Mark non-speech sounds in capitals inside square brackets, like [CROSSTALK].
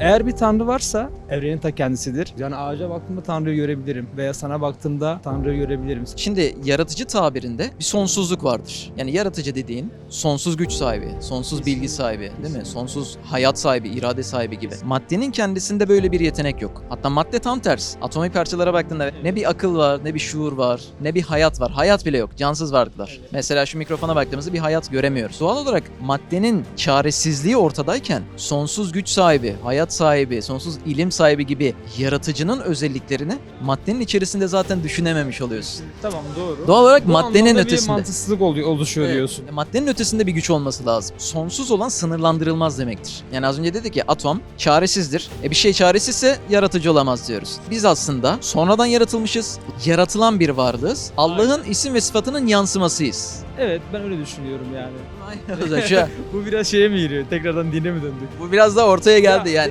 Eğer bir tanrı varsa evrenin ta kendisidir. Yani ağaca baktığımda tanrıyı görebilirim veya sana baktığımda tanrıyı görebilirim. Şimdi yaratıcı tabirinde bir sonsuzluk vardır. Yani yaratıcı dediğin sonsuz güç sahibi, sonsuz bilgi sahibi, değil mi? Sonsuz hayat sahibi, irade sahibi gibi. Maddenin kendisinde böyle bir yetenek yok. Hatta madde tam tersi. Atomik parçalara baktığında ne bir akıl var, ne bir şuur var, ne bir hayat var. Hayat bile yok. Cansız varlıklar. Mesela şu mikrofona baktığımızda bir hayat göremiyoruz. Doğal olarak maddenin çaresizliği ortadayken sonsuz güç sahibi, hayat sahibi, sonsuz ilim sahibi gibi yaratıcının özelliklerini maddenin içerisinde zaten düşünememiş oluyorsun. Tamam doğru. Doğal olarak Bu maddenin anlamda ötesinde. bir mantıksızlık oluyor, oluşuyor Evet. diyorsun. Maddenin ötesinde bir güç olması lazım. Sonsuz olan sınırlandırılmaz demektir. Yani az önce dedik ya atom çaresizdir. E bir şey çaresizse yaratıcı olamaz diyoruz. Biz aslında sonradan yaratılmışız. Yaratılan bir varlığız. Allah'ın isim ve sıfatının yansımasıyız. Evet ben öyle düşünüyorum yani. Aynen [LAUGHS] Bu biraz şeye mi giriyor? Tekrardan dine mi döndük? Bu biraz daha ortaya geldi yani.